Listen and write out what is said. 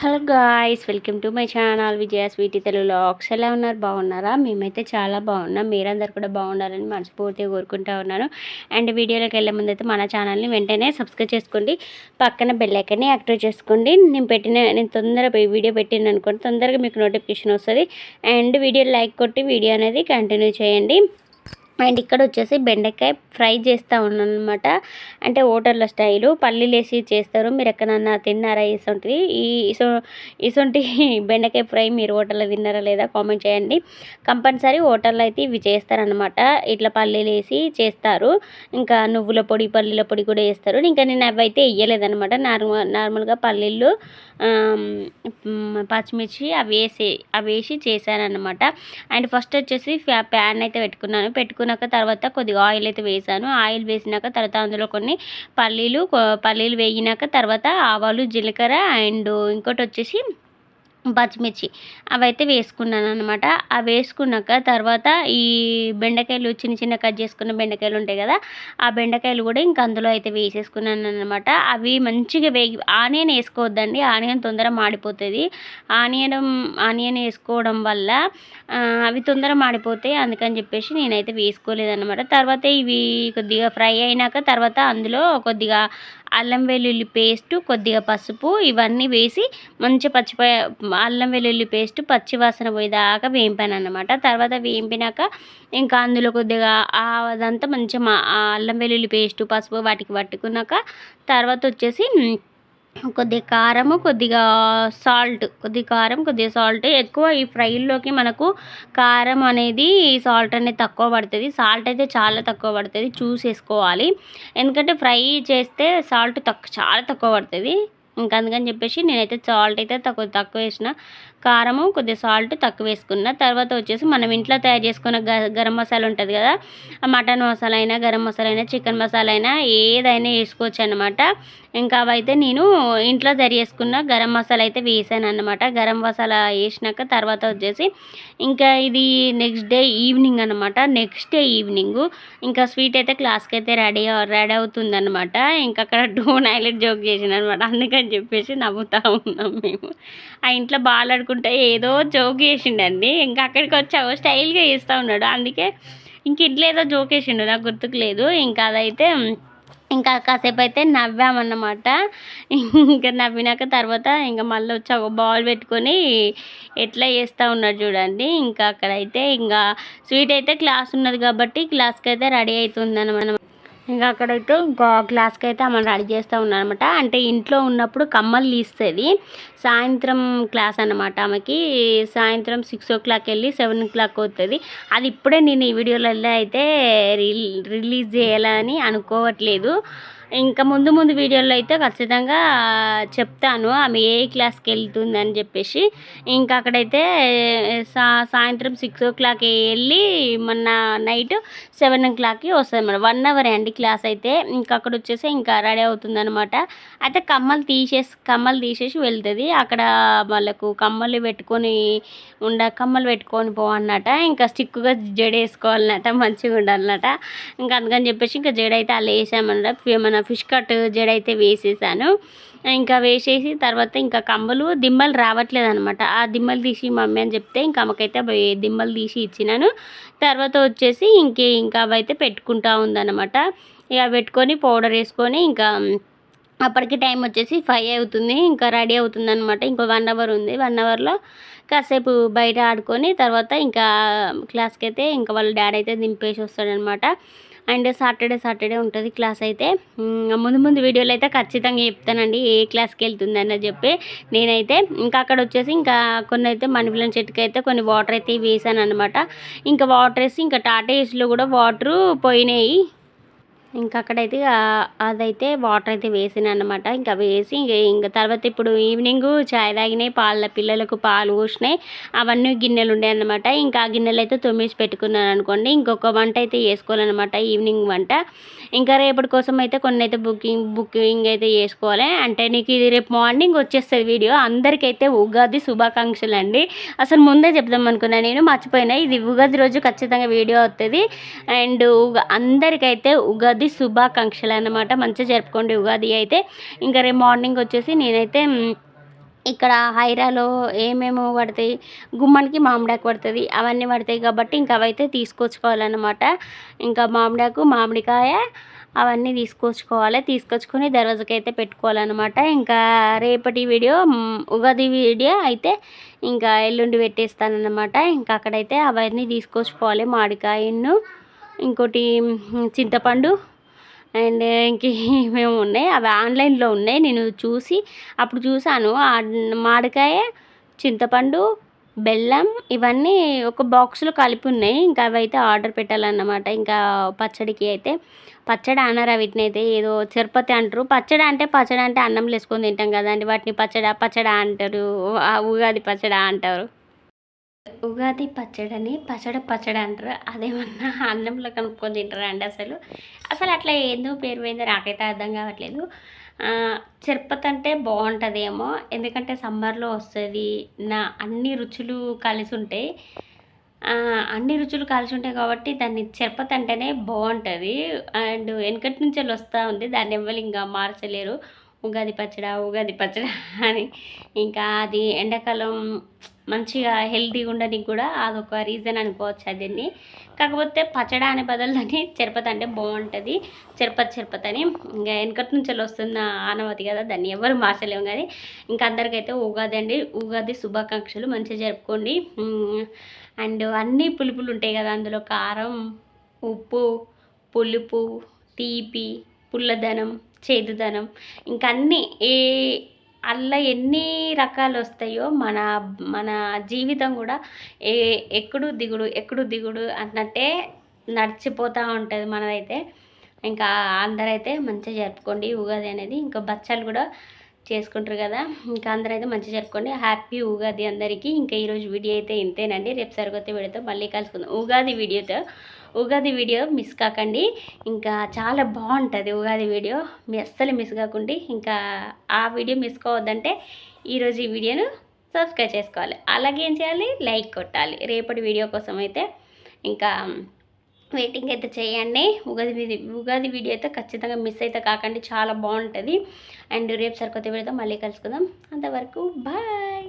Hello guys welcome to my channel Vijaya sweety తెలుగులో లాక్స్. ఎలా ఉన్నారు? బాగున్నారా? మేమైతే చాలా బాగున్నాం. మీరందరూ కూడా బాగుండాలని మనస్ఫూర్తిగా కోరుకుంటా ఉన్నాను. అండ్ వీడియోలోకి వెళ్ళే ముందు అయితే మన ఛానల్ని వెంటనే సబ్స్క్రైబ్ చేసుకోండి. పక్కన బెల్లైకన్ని యాక్టివేట్ చేసుకోండి. నేను పెట్టిన నేను తొందరగా వీడియో పెట్టిన అనుకోండి తొందరగా మీకు నోటిఫికేషన్ వస్తుంది. అండ్ వీడియో లైక్ కొట్టి వీడియో అనేది కంటిన్యూ చేయండి. అండ్ ఇక్కడ వచ్చేసి బెండకాయ ఫ్రై చేస్తూ ఉన్నాను అనమాట అంటే హోటళ్ళ స్టైలు. పల్లీలు వేసి చేస్తారు. మీరు ఎక్కడన్నా తిన్నారా ఇసొంటిది? ఈ ఇసో ఇసొంటి బెండకాయ ఫ్రై మీరు హోటల్లో తిన్నారా లేదా కామెంట్ చేయండి. కంపల్సరీ హోటల్లో అయితే ఇవి చేస్తారనమాట ఇట్లా పల్లీలు వేసి చేస్తారు. ఇంకా నువ్వుల పొడి పల్లీల పొడి కూడా వేస్తారు. ఇంకా నేను అవి అయితే వేయలేదనమాట నార్మల్ నార్మల్గా పల్లీలు పచ్చిమిర్చి అవి వేసి అవి వేసి చేశాను అనమాట అండ్ ఫస్ట్ వచ్చేసి ప్యాన్ అయితే పెట్టుకున్నాను. పెట్టుకుని వేసుకున్నాక తర్వాత కొద్దిగా ఆయిల్ అయితే వేసాను. ఆయిల్ వేసినాక తర్వాత అందులో కొన్ని పల్లీలు పల్లీలు వేగినాక తర్వాత ఆవాలు జీలకర్ర అండ్ ఇంకోటి వచ్చేసి పచ్చిమిర్చి అవైతే వేసుకున్నాను అనమాట అవి వేసుకున్నాక తర్వాత ఈ బెండకాయలు చిన్న చిన్న కట్ చేసుకున్న బెండకాయలు ఉంటాయి కదా ఆ బెండకాయలు కూడా ఇంక అందులో అయితే వేసేసుకున్నాను అనమాట అవి మంచిగా వేగి ఆనియన్ వేసుకోవద్దండి. ఆనియన్ తొందర మాడిపోతుంది. ఆనియన్ ఆనియన్ వేసుకోవడం వల్ల అవి తొందర మాడిపోతాయి. అందుకని చెప్పేసి నేనైతే వేసుకోలేదన్నమాట. తర్వాత ఇవి కొద్దిగా ఫ్రై అయినాక తర్వాత అందులో కొద్దిగా అల్లం వెల్లుల్లి పేస్ట్ కొద్దిగా పసుపు ఇవన్నీ వేసి మంచి పచ్చి అల్లం వెల్లుల్లి పేస్ట్ పచ్చివాసన పోయేదాకా వేంపాను అనమాట తర్వాత వేంపినాక ఇంకా అందులో కొద్దిగా అదంతా మంచిగా అల్లం వెల్లుల్లి పేస్ట్ పసుపు వాటికి పట్టుకున్నాక తర్వాత వచ్చేసి కొద్దిగా కారము కొద్దిగా సాల్ట్ కొద్ది కారం కొద్దిగా సాల్ట్. ఎక్కువ ఈ ఫ్రైల్లోకి మనకు కారం అనేది సాల్ట్ అనేది తక్కువ పడుతుంది. సాల్ట్ అయితే చాలా తక్కువ పడుతుంది. చూసేసుకోవాలి ఎందుకంటే ఫ్రై చేస్తే సాల్ట్ తక్కువ చాలా తక్కువ పడుతుంది. ఇంకా అందుకని చెప్పేసి నేనైతే సాల్ట్ అయితే తక్కువ తక్కువ వేసిన కారము కొద్దిగా సాల్ట్ తక్కువ వేసుకున్న. తర్వాత వచ్చేసి మనం ఇంట్లో తయారు చేసుకున్న గరం మసాలా ఉంటుంది కదా? మటన్ మసాలా అయినా గరం మసాలా అయినా చికెన్ మసాలా అయినా ఏదైనా వేసుకోవచ్చు అనమాట ఇంకా అవైతే నేను ఇంట్లో తయారు గరం మసాలా అయితే వేసాను అనమాట గరం మసాలా వేసినాక తర్వాత వచ్చేసి ఇంకా ఇది నెక్స్ట్ డే ఈవినింగ్ అనమాట నెక్స్ట్ డే ఈవినింగ్ ఇంకా స్వీట్ అయితే క్లాస్కి అయితే రెడీ రెడీ అవుతుందనమాట ఇంకా అక్కడ డోన్ ఐలెట్ జోక్ చేసిన అనమాట అందుకని చెప్పేసి నవ్వుతూ ఉన్నాం మేము. ఆ ఇంట్లో బాగా ఏదో జోక్ చేసిండండి. ఇంకా అక్కడికి వచ్చావు స్టైల్గా వేస్తూ ఉన్నాడు. అందుకే ఇంక ఇంట్లో ఏదో జోక్ వేసిండు నాకు గుర్తుకు లేదు. ఇంకా అదైతే ఇంకా కాసేపు అయితే నవ్వామన్నమాట. ఇంకా నవ్వినాక తర్వాత ఇంకా మళ్ళీ వచ్చి ఒక బాల్ పెట్టుకొని ఎట్లా చేస్తూ ఉన్నాడు చూడండి. ఇంకా అక్కడైతే ఇంకా స్వీట్ అయితే క్లాస్ ఉన్నది కాబట్టి క్లాస్కి అయితే రెడీ అవుతుంది అనమాట ఇంకా అక్కడైతే ఇంకా క్లాస్కి అయితే ఆమె రెడీ చేస్తూ ఉన్నారనమాట అంటే ఇంట్లో ఉన్నప్పుడు కమ్మలు తీస్తుంది. సాయంత్రం క్లాస్ అనమాట ఆమెకి. సాయంత్రం సిక్స్ ఓ క్లాక్ వెళ్ళి సెవెన్ ఓ క్లాక్ అవుతుంది. అది ఇప్పుడే నేను ఈ వీడియోలలో అయితే రిలీజ్ చేయాలని అనుకోవట్లేదు. ఇంకా ముందు ముందు వీడియోలో అయితే ఖచ్చితంగా చెప్తాను ఆమె ఏ క్లాస్కి వెళ్తుందని చెప్పేసి. ఇంకా అక్కడైతే సా సాయంత్రం సిక్స్ ఓ క్లాక్ వెళ్ళి మొన్న నైట్ సెవెన్ ఓ క్లాక్కి వస్తుంది అన్నమాట. వన్ అవర్ అండి క్లాస్ అయితే. ఇంకా అక్కడ వచ్చేసి ఇంకా రెడీ అవుతుంది అనమాట అయితే కమ్మలు తీసేసి కమ్మలు తీసేసి వెళ్తుంది. అక్కడ వాళ్ళకు కమ్మలు పెట్టుకొని ఉండ కమ్మలు పెట్టుకొని పోవన్నట ఇంకా స్టిక్గా జడ వేసుకోవాలన్నట మంచిగా ఉండాలన్నట. ఇంకా అందుకని చెప్పేసి ఇంకా జడ అయితే అలా వేసామన్నట మన ఫిష్ కట్ జడ అయితే వేసేసాను. ఇంకా వేసేసి తర్వాత ఇంకా కమ్మలు దిమ్మలు రావట్లేదు అనమాట ఆ దిమ్మలు తీసి మమ్మీ అని చెప్తే ఇంకా అమ్మకైతే దిమ్మలు తీసి ఇచ్చినాను. తర్వాత వచ్చేసి ఇంకే ఇంకా అవైతే పెట్టుకుంటా ఉందన్నమాట. ఇక పెట్టుకొని పౌడర్ వేసుకొని ఇంకా అప్పటికి టైం వచ్చేసి ఫైవ్ అవుతుంది ఇంకా రెడీ అవుతుంది అనమాట ఇంకో వన్ అవర్ ఉంది వన్ అవర్లో కాసేపు బయట ఆడుకొని తర్వాత ఇంకా క్లాస్కి అయితే ఇంకా వాళ్ళ డాడీ అయితే దింపేసి వస్తాడనమాట అండ్ సాటర్డే సాటర్డే ఉంటుంది క్లాస్ అయితే. ముందు ముందు వీడియోలో అయితే ఖచ్చితంగా చెప్తానండి ఏ క్లాస్కి వెళ్తుందని చెప్పి నేనైతే. ఇంకా అక్కడ వచ్చేసి ఇంకా కొన్ని అయితే మనీ చెట్టుకి అయితే కొన్ని వాటర్ అయితే వేసాను అనమాట ఇంకా వాటర్ వేసి ఇంకా టాటా ఏసీలో కూడా వాటరు పోయినాయి. ఇంకా అక్కడైతే అదైతే వాటర్ అయితే వేసాను అనమాట ఇంకా వేసి ఇంకా తర్వాత ఇప్పుడు ఈవినింగ్ చాయ్ తాగినాయి పాల పిల్లలకు పాలు పోసినాయి. అవన్నీ గిన్నెలు ఉండే అనమాట ఇంకా ఆ గిన్నెలు అయితే తొమ్మిది పెట్టుకున్నాను అనుకోండి ఇంకొక వంట అయితే చేసుకోవాలన్నమాట ఈవినింగ్ వంట. ఇంకా రేపటి కోసం అయితే కొన్ని అయితే బుకింగ్ బుకింగ్ అయితే చేసుకోవాలి. అంటే నీకు ఇది రేపు మార్నింగ్ వచ్చేస్తుంది వీడియో అందరికైతే ఉగాది శుభాకాంక్షలు అండి. అసలు ముందే చెప్దాం అనుకున్నా నేను మర్చిపోయినా. ఇది ఉగాది రోజు ఖచ్చితంగా వీడియో వస్తుంది అండ్ అందరికైతే ఉగాది ఉగాది శుభాకాంక్షలు అనమాట మంచిగా జరుపుకోండి ఉగాది అయితే. ఇంకా రేపు మార్నింగ్ వచ్చేసి నేనైతే ఇక్కడ హైరాలో ఏమేమో పడతాయి గుమ్మానికి మామిడాకు పడుతుంది అవన్నీ పడతాయి కాబట్టి ఇంకా అవైతే తీసుకొచ్చుకోవాలన్నమాట. ఇంకా మామిడాకు మామిడికాయ అవన్నీ తీసుకొచ్చుకోవాలి. తీసుకొచ్చుకొని దర్వాజకి అయితే పెట్టుకోవాలన్నమాట. ఇంకా రేపటి వీడియో ఉగాది వీడియో అయితే ఇంకా ఎల్లుండి పెట్టేస్తానన్నమాట. ఇంకా అక్కడైతే అవన్నీ తీసుకొచ్చుకోవాలి. మామిడికాయను ఇంకోటి చింతపండు అండ్ ఇంక మేము ఉన్నాయి? అవి ఆన్లైన్లో ఉన్నాయి. నేను చూసి అప్పుడు చూసాను. మామిడికాయ చింతపండు బెల్లం ఇవన్నీ ఒక బాక్స్లో కలిపి ఉన్నాయి. ఇంకా అవి అయితే ఆర్డర్ పెట్టాలన్నమాట. ఇంకా పచ్చడికి అయితే పచ్చడి అన్నారు. వీటిని అయితే ఏదో తిరుపతి అంటారు. పచ్చడి అంటే పచ్చడి అంటే అన్నం వేసుకొని తింటాం కదండి. వాటిని పచ్చడి పచ్చడి అంటారు. ఉగాది పచ్చడి అంటారు. ఉగాది పచ్చడని పచ్చడి పచ్చడి అంటారు. అదేమన్నా అన్నంలో కనుక్కొని తింటారు అండి అసలు? అసలు అట్లా ఏందో పేరు పోయిందో నాకైతే అర్థం కావట్లేదు. చిరుపతి అంటే బాగుంటుందేమో. ఎందుకంటే సమ్మర్లో వస్తుంది. నా అన్ని రుచులు కలిసి ఉంటాయి అన్ని రుచులు కలిసి ఉంటాయి కాబట్టి దాన్ని చిరుపతి అంటేనే బాగుంటుంది. అండ్ వెనకటి నుంచి వస్తూ ఉంది. దాన్ని ఎవ్వరు ఇంకా మార్చలేరు. ఉగాది పచ్చడా ఉగాది పచ్చడా అని. ఇంకా అది ఎండాకాలం మంచిగా హెల్తీగా ఉండడానికి కూడా అదొక రీజన్ అనుకోవచ్చు అదండి కాకపోతే పచ్చడ అనే బదులని దాన్ని అంటే బాగుంటుంది. చెరపతి చెరపతి అని ఇంకా వెనకటి నుంచి వస్తున్న ఆనవతి కదా దాన్ని ఎవరు మార్చలేము కానీ ఇంకా అందరికైతే ఉగాది అండి. ఉగాది శుభాకాంక్షలు. మంచిగా జరుపుకోండి. అండ్ అన్ని పులుపులు ఉంటాయి కదా అందులో. కారం ఉప్పు పులుపు తీపి పుల్లదనం చేదుదనం ఇంకా అన్నీ ఏ అలా ఎన్ని రకాలు వస్తాయో మన మన జీవితం కూడా ఏ ఎక్కడు దిగుడు ఎక్కడు దిగుడు అన్నట్టే నడిచిపోతూ ఉంటుంది మనదైతే. ఇంకా అందరైతే మంచిగా జరుపుకోండి. ఉగాది అనేది ఇంకా బచ్చాలు కూడా చేసుకుంటారు కదా. ఇంకా అందరైతే మంచిగా జరుపుకోండి. హ్యాపీ ఉగాది అందరికీ. ఇంకా ఈరోజు వీడియో అయితే ఇంతేనండి. రేపు సరికొత్త వీడియోతో మళ్ళీ కలుసుకుందాం. ఉగాది వీడియోతో. ఉగాది వీడియో మిస్ కాకండి. ఇంకా చాలా బాగుంటుంది ఉగాది వీడియో. మీ అస్సలు మిస్ కాకండి. ఇంకా ఆ వీడియో మిస్ కావద్దంటే ఈరోజు ఈ వీడియోను సబ్స్క్రైబ్ చేసుకోవాలి. అలాగే ఏం చేయాలి? లైక్ కొట్టాలి. రేపటి వీడియో కోసం అయితే ఇంకా వెయిటింగ్ అయితే చేయండి. ఉగాది ఉగాది వీడియో అయితే ఖచ్చితంగా మిస్ అయితే కాకండి. చాలా బాగుంటుంది. అండ్ రేపు సరికొత్త వీడియోతో మళ్ళీ కలుసుకుందాం. అంతవరకు బాయ్